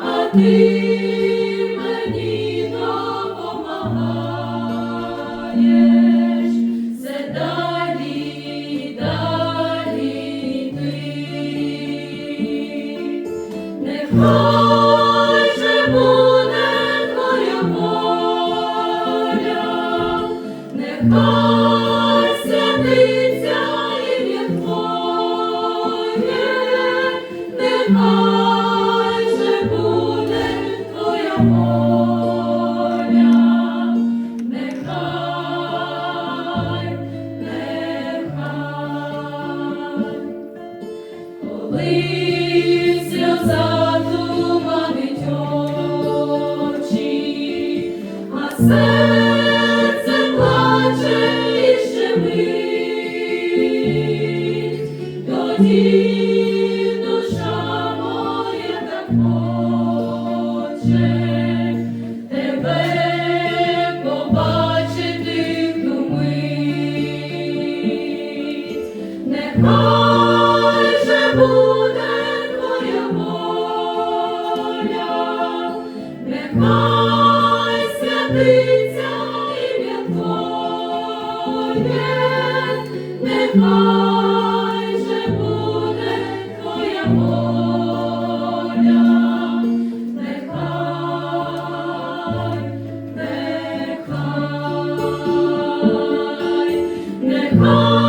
а ти мені допомагаєш, все далі, далі йти. Нехай же буде твоя воля, нехай святиться нехай же буде твоя нехай, нехай. Коли сльоза туманить очі, а серце плаче і щемить, святиться ім'я Твоє, нехай нехай